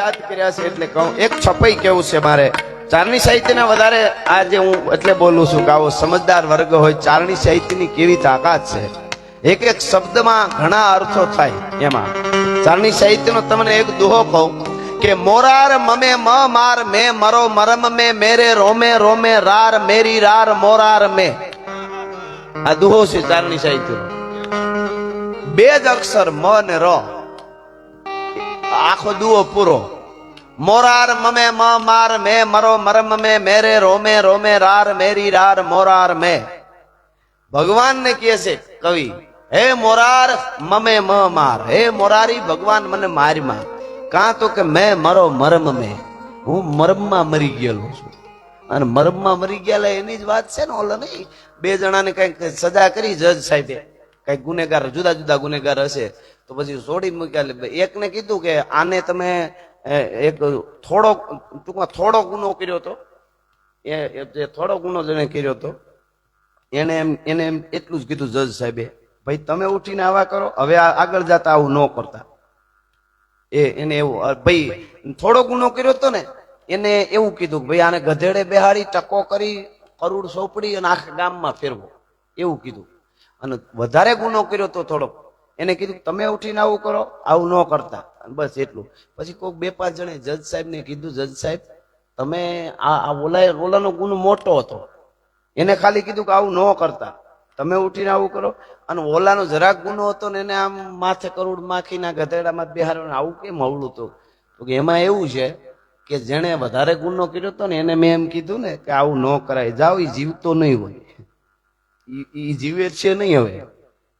યાદ કર્યા છે એટલે કહું, એક છપાઈ કેવું છે મારે. ચારણી સાહિત્યના વધારે આજે હું એટલે બોલું છું કે આવો સમજદાર વર્ગ હોય, ચારણી સાહિત્યની કેવી તાકાત છે? એક એક શબ્દમાં ઘણા અર્થો થાય એમાં. ચારણી સાહિત્યનો તમને એક દુહો કહું કે મોરાર મમે મ, માર મે, મરો મરમ મે, મેરે રોમે રોમે, રાર મેરી રાર મોરાર મે. આ દુહો છે ચારણી સાહિત્યનો. બે જ અક્ષર મ ને ર. આખો દુઓ પૂરો. મોરાર મમે મ માર મે મરો મરમ મે મેરે રોમે રોમે રાર મેરી રાર મોરાર મે. ભગવાનને કહે છે, કવિ, હે મોરાર મમે મ માર, હે મોરારી ભગવાન મને માર માર. કાં તો કે મેં મરો મરમ મે. હું મરમમાં મરી ગયેલો છું. અને મરમમાં મરી ગયેલા એની જ વાત છે ને, ઓલો નહીં, બે જણાને કંઈક સજા કરી જજ સાહેબે. કંઈક ગુનેગાર, જુદા જુદા ગુનેગાર હશે. તો પછી છોડી મૂક્યા એકને કીધું કે આને તમે એક થોડો ટૂંકમાં થોડો ગુનો કર્યો હતો. એ જે થોડો ગુનો જેને કર્યો હતો, એને એમ એને એમ એટલું જ કીધું જજ સાહેબે, ભાઈ, તમે ઉઠીને આવા કરો, હવે આગળ જતા આવું ન કરતા. એ, એને એવું ભાઈ, થોડો ગુનો કર્યો હતો ને, એને એવું કીધું ભાઈ, આને ગધેડે બેહાડી, ટકો કરી, કરોડ સોંપડી અને આખા ગામમાં ફેરવો. એવું કીધું. અને વધારે ગુનો કર્યો તો થોડોક. એને કીધું તમે ઉઠીને આવું કરો, આવું ન કરતા. બસ એટલું. પછી કોઈક બે પાંચ જણે જજ સાહેબને કીધું, જજ સાહેબ, તમે આ આ ઓલા ઓલાનો ગુનો મોટો હતો. એને ખાલી કીધું કે આવું ન કરતા. તમે ઉઠીને આવું કરો. અને ઓલાનો જરાક ગુનો હતો ને એને આમ માથે કરોડ માખીના ગધેડામાં બિહાર આવું કેમ અવળું તો? તો કે એમાં એવું છે કે જેણે વધારે ગુનો કર્યો હતો ને એને મેં એમ કીધું ને કે આવું ન કરાય. જાઓ એ જીવતો નહીં હોય. એ જીવે છે નહીં હવે.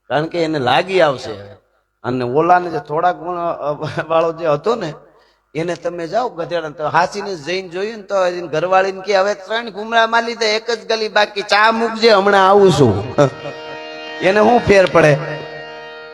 કારણ કે એને લાગી આવશે હવે. અને ઓલાને જે થોડા ગુણ વાળો જે હતો ને, એને તમે જાઓ ગધેડા તો હાસીને જઈને જોયું ને તો ઘરવાળીને કે હવે ત્રણ ઘુમરા માં લીધે, એક જ ગલી બાકી, ચા મૂકજે હમણાં આવું છું. એને શું ફેર પડે.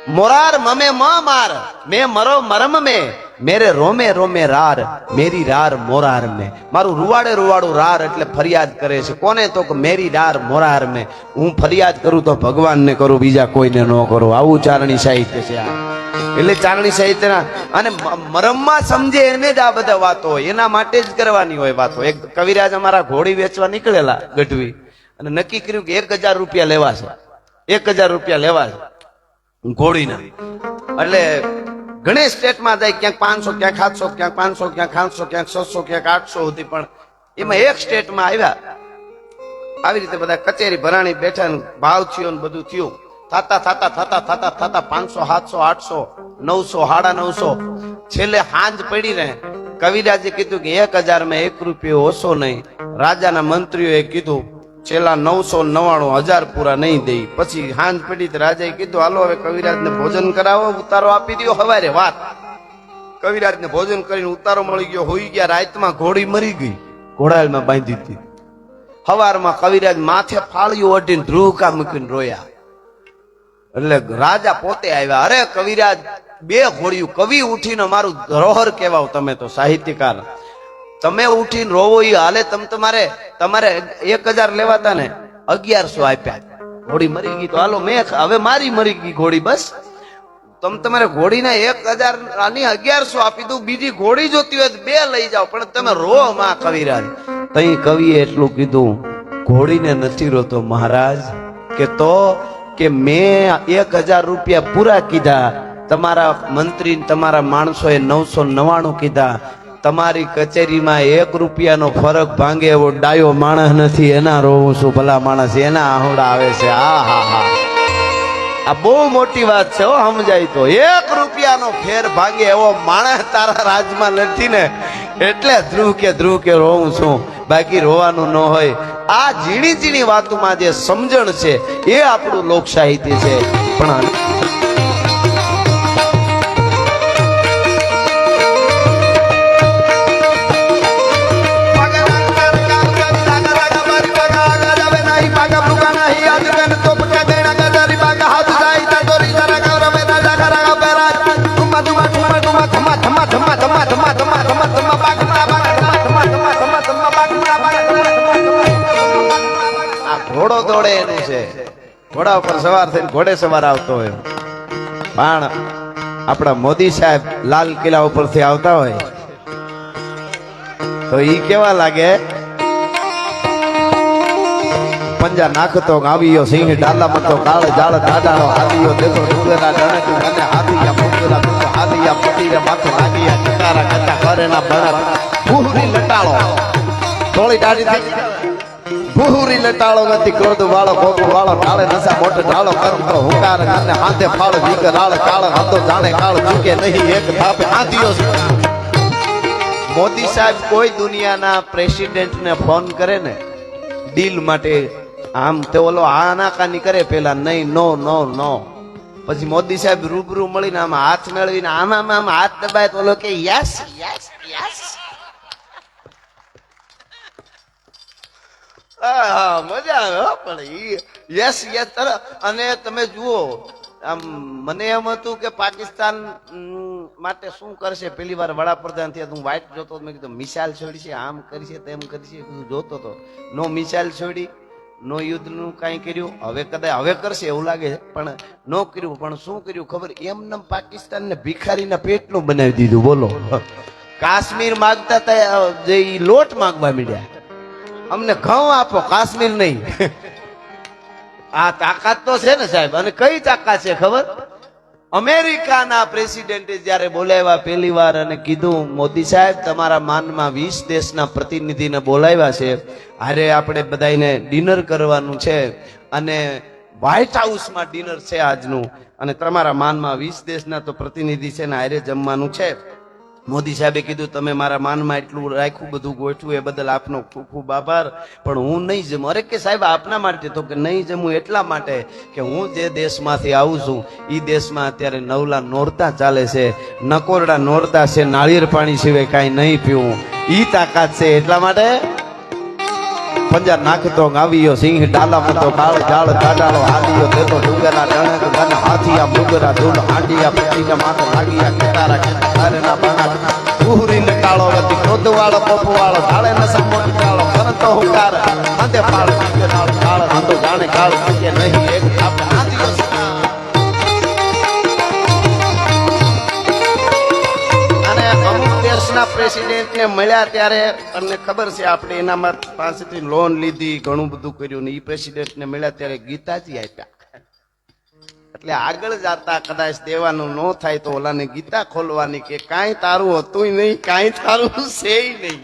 મોરાર મમે મ માર, મે મરો મરમ મે. મેરે રોમે રોમે રાર, મેરી રાર મોરાર મે. મારું રૂવાડે રૂવાડું રાર એટલે ફરિયાદ કરે છે. કોને તો કે મેરી રાર મોરાર મે. હું ફરિયાદ કરું તો ભગવાનને કરું, બીજા કોઈને ન કરું. આવું ચારણી સાહિત્ય છે આ. એટલે ચારણી સાહિત્યના અને મરમમાં સમજે એને જ આ બધા વાતો હોય. એના માટે જ કરવાની હોય વાતો. એક કવિરાજ અમારા ઘોડી વેચવા નીકળેલા ગઢવી. અને નક્કી કર્યું કે એક હજાર રૂપિયા લેવા છે. એક હજાર રૂપિયા લેવા છે. ઘોડીના. એટલે ઘણી સ્ટેટમાં જાય, ક્યાંક પાંચસો, ક્યાંક સાતસો, ક્યાંક પાંચસો, ક્યાંક સાતસો, ક્યાંક છસો, ક્યાંક આઠસો સુધી પણ એમાં એક સ્ટેટમાં આવ્યા. આવી રીતે બધા કચેરી ભરાણી બેઠા ભાવ થયો ને બધું થયું. થાતા થાતા, થતા થતા થતા પાંચસો, સાતસો, આઠસો, નવસો, સાડા નવસો. છેલ્લે હાંજ પડી રહે. કવિરાજે કીધું કે એક હજારમાં એક રૂપિયો ઓછો નહીં. રાજાના મંત્રીઓએ કીધું છેલ્લા નવસો નવાણું હજાર પૂરા નહીં દઈ પછી હાંજ પડી રાજાએ કીધું, હાલો, હવે કવિરાજને ભોજન કરાવો. ઉતારો આપી દો હવારે વાત. કવિરાજને ભોજન કરીને ઉતારો મળી ગયો. હોઈ ગયા રાતમાં ઘોડી મરી ગઈ. ઘોડાલમાં બાંધી હતી. હવારમાં કવિરાજ માથે ફાળ્યું ઓઢીને ધ્રુવકા મૂકીને રોયા. એટલે રાજા પોતે આવ્યા. અરે કવિરાજ, બે ઘોડિયું, કવિ ઉઠીને મારું ધરોહર કહેવાવ તમે તો સાહિત્યકાર. તમે ઉઠીને રોવો એ હાલે, તમ તમારે તમારે એક હજાર લેવાતા ને અગિયારસો આપ્યા. ઘોડી મરી ગઈ તો હાલો મેં હવે મારી મરી ગઈ ઘોડી બસ. તમે તમારે ઘોડીને એક હજાર આની અગિયારસો આપી દઉં, બીજી ઘોડી જોતી હોય બે લઈ જાઓ, પણ તમે રો માં કવિરાજ. તઈ કવિએ એટલું કીધું, ઘોડીને નથી રોતો મહારાજ, કે તો, કે મેં એક હજાર રૂપિયા પૂરા કીધા, તમારા મંત્રી તમારા માણસોએ નવસો નવાણું કીધા તમારી કચેરીમાં એક રૂપિયાનો ફરક ભાંગે એવો ડાયો માણસ નથી, એના રોવું છું ભલા માણસ, એના આહોડા આવે છે. આ, હા હા. આ બહુ મોટી વાત છે, હો, સમજાય તો. એક રૂપિયાનો ફેર ભાંગે એવો માણસ તારા રાજમાં નથી ને, એટલે ધ્રુવ કે ધ્રુવ કે રોવું છું. બાકી રોવાનું ન હોય. આ ઝીણી ઝીણી વાતોમાં જે સમજણ છે, એ આપણું લોક સાહિત્ય છે. પણ ઘોડા ઉપર સવાર થઈને ઘોડે સવાર આવતો હોય. પણ આપણા મોદી સાહેબ લાલ કિલ્લા ઉપરથી આવતા હોય. તો ઈ કેવા લાગે? પંજા નાખતો આવ્યો સિંહ, ડાલા મતો કાળ જાળ દાડાનો હાલીયો દેતો ડુંગરા ડણક મને હાલીયા મુંગરા મુંગ હાલીયા પટીરા માથે લાગીયા ચકારા કચા કરેના બળક ભૂરી લટાળો. થોડી દાઢી થઈ ભૂરી લટાળો ગતિ ક્રોધ વાળો ગોપ વાળો ઢાળે નસા મોટો ઢાળો કરતો હુંકાર અને હાથે ફાળ વીક રાળ, કાળ, હતો, જાણે કાળ, ચૂકે નહીં, એક થાપે હાથીઓ મોદી સાહેબ કોઈ દુનિયાના પ્રેસિડેન્ટને ફોન કરે ને, ડીલ માટે, આમ તે ઓલો આનાકાની કરે પેલા, નહીં, નો નો નો. પછી મોદી સાહેબ રૂબરૂ મળીને આમ હાથ મેળવીને આમ આમ હાથ દબાય તો ઓલો કે, યસ યસ યસ. હા મજા આવે, હો, પણ યસ યસ અને તમે જુઓ, આમ મને એમ હતું કે પાકિસ્તાન માટે શું કરશે? પેલી વાર વડાપ્રધાન થયા હું વાઇટ જોતો મેં કીધું, મિસાઇલ છોડી છે, આમ કરી છે, તેમ કરી છે. હું જોતો તો નો મિસાઇલ છોડી, નો યુદ્ધનું કાંઈ કર્યું, હવે કદાચ, હવે કરશે એવું લાગે પણ નો કર્યું, પણ શું કર્યું ખબર? એમને પાકિસ્તાનને ભિખારીના પેટનું બનાવી દીધું, બોલો. કાશ્મીર માગતા હતા જે લોટ માગવા માંડ્યા. અમને ઘઉં આપો, કાશ્મીર નહીં. આ તાકાત તો છે ને સાહેબ, અને કઈ તાકાત છે ખબર? અમેરિકાના પ્રેસિડેન્ટે જ્યારે બોલાવ્યા પહેલી વાર અને કીધું, મોદી સાહેબ, તમારા માનમાં વીસ દેશના પ્રતિનિધિને બોલાવ્યા છે. અરે, આપણે બધાને ડિનર કરવાનું છે અને વ્હાઇટ હાઉસમાં ડિનર છે આજનું. અને તમારા માનમાં વીસ દેશના તો પ્રતિનિધિ છે ને, હારે જમવાનું છે. મોદી સાહેબે કીધું, તમે મારા માનમાં એટલું રાખ્યું, બધું ગોઠવું એ બદલ આપનો ખૂબ ખૂબ આભાર. પણ હું નહીં જમું. અરે કે સાહેબ, આપના માટે તો કે નહીં જમું, એટલા માટે કે હું જે દેશમાંથી આવું છું એ દેશમાં અત્યારે નવલા નોરતા ચાલે છે, નકોરડા નોરતા છે, નાળિયેર પાણી સિવાય કાંઈ નહીં પીવું. એ તાકાત છે એટલા માટે પંજા નાખતો ગાવીયો સિંહ ડાલામાં તો કાળ જાળ દાડાળો હાલીયો દેતો ડુંગરા ડણક ગન હાથીયા, મુગરા, ધૂળ, હાંડિયા પીટીના માથે લાગિયા કેતારા કેતારના બાણા. ઉહરીને કાળો વતી ક્રોધ વાળો પપ વાળો ઢાળે ન સંમોટ કાળો કરતો હુકાર અંતે પાળ કાળ હતો જાણે કાળ કે નહીં. પ્રેસિડેન્ટને મળ્યા ત્યારે તમને ખબર છે, આપણે એના પાસેથી લોન લીધી, ઘણું બધું કર્યું ને એ પ્રેસિડેન્ટને મળ્યા ત્યારે ગીતાજી આપ્યા. એટલે આગળ જતા કદાચ દેવાનું ન થાય તો ઓલાને ગીતા ખોલવાની કે કાંઈ તારું હતું નહીં, કાંઈ તારું છે નહીં.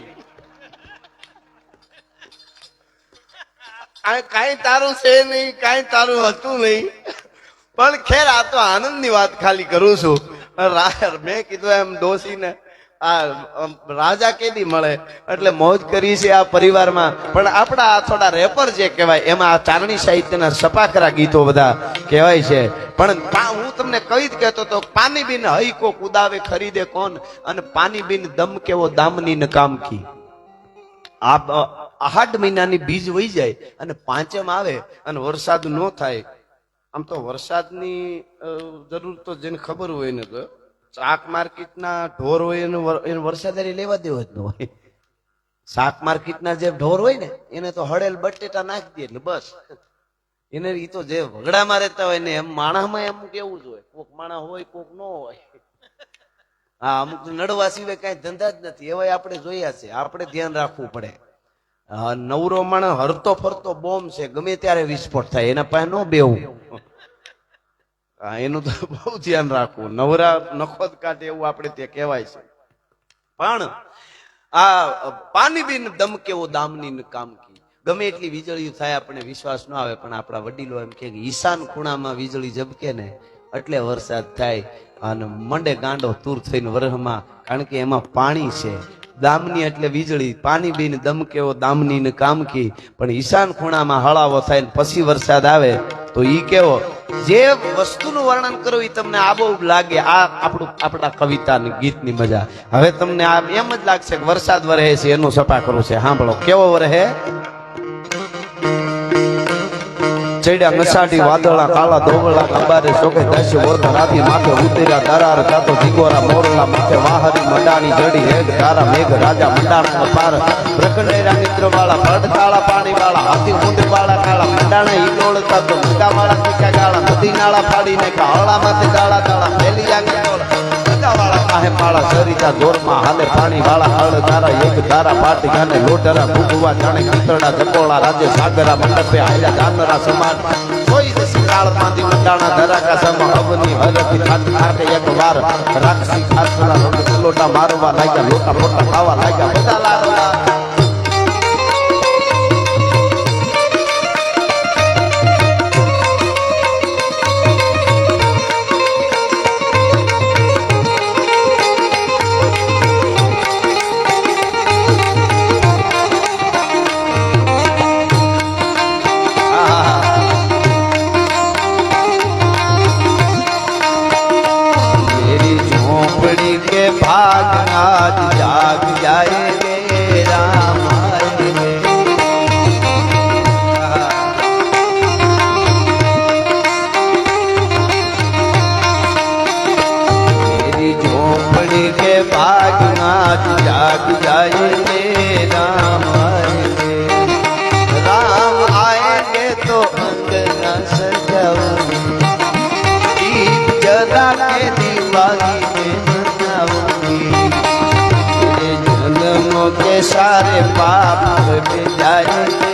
કાંઈ તારું છે નહીં, કાંઈ તારું હતું નહીં. પણ ખેર, આ તો આનંદની વાત ખાલી કરું છું. મેં કીધું એમ ડોસીને આ રાજા કેદી મળે એટલે મોજ કરી છે આ પરિવારમાં. પણ આપણા આ થોડા રેપર જે કહેવાય, એમાં આ ચારણી સાહિત્યના સપાખરા ગીતો બધા કહેવાય છે. પણ હું તમને કહી જ કહેતો તો પાની બિન હૈકો કુદાવે ખરીદે કોણ અને પાની બિન દમ કેવો દામની ન કી આ આઠ મહિનાની બીજ વહી જાય અને પાંચમ આવે અને વરસાદ ન થાય. આમ તો વરસાદની જરૂર તો જેને ખબર હોય ને તો. શાક માર્કેટના ઢોર હોય એને એને વરસાદારી લેવા દેવો જ ન હોય. શાક માર્કેટના જે ઢોર હોય ને, એને તો હળેલ બટેટા નાખી દે એટલે બસ. એને એ તો જે વગડામાં રહેતા હોય ને, એમ માણામાં એમ કેવું જ હોય. કોક માણા હોય, કોક ન હોય. હા, અમુક નડવા સિવાય કઈ ધંધા જ નથી. એવાય આપણે જોયા છે. આપણે ધ્યાન રાખવું પડે. નવરો માણસ હરતો ફરતો બોમ્બ છે. ગમે ત્યારે વિસ્ફોટ થાય. એના પાસે ન બેવું એનું તો બહુ ધ્યાન રાખવું. નવરા નખોદ કાઢે એવું આપણે તે કહેવાય છે. પણ આ પાણી બિન દમ કેવો દામની ન કામ કી ગમે એટલી વીજળી થાય આપણે વિશ્વાસ ન આવે, પણ આપણા વડીલો એમ કે ઈશાન ખૂણામાં વીજળી ઝબકે ને એટલે વરસાદ થાય અને મંડે ગાંડો તૂર થઈને વરહમાં. કારણ કે એમાં પાણી છે. દામની એટલે વીજળી. પાણી બીન દમ કેવો દામની ને કામ કી પણ ઈશાન ખૂણામાં હળાવો થાય ને પછી વરસાદ આવે. તો ઈ કેવો, જે વસ્તુનું વર્ણન કરવું એ તમને આબો લાગે, આ આપણું, આપણા કવિતા ને ગીતની મજા. હવે તમને આ એમ જ લાગશે કે વરસાદ વરહે છે, એનું સપા કરવું છે સાંભળો, કેવો વરહે? ચડ્યા નસાટી વાદળા કાળા ધોવળા કંબારે શોકે દશ રાતી માથે ઉતર્યા દરાર કાતો જીગોરા મોરલા માથે વાહરી મંડાણી જડી હેગ તારા મેઘ રાજા મંડાણા પાર. પ્રકંડેરા મિત્ર વાળા ભડ કાળા પાણી વાળા હાથી ઊંડ વાળા કાળા, મંડાણા ઈલોળતા તો મંગા વાળા કીકા ગાળા નદી નાળા ફાડીને કાળા માથે ગાળા ગાળા મેલી આંગે સરિતા વાળા કાહે માળા સરિતા ધોરમાં હાલે પાણી વાળા હળ તારા એક તારા પાટી ગાને લોટરા ભૂગવા જાણે કિતરડા ધકોળા રાજે સાગરા મંડપે હાલ્યા જાનરા સમાન. કોઈ દસી એક વાર. રાક્ષી મારવા લાગ્યા, લોટા મોટા ખાવા લાગ્યા. બધા લાગ સારે પાપ જાય.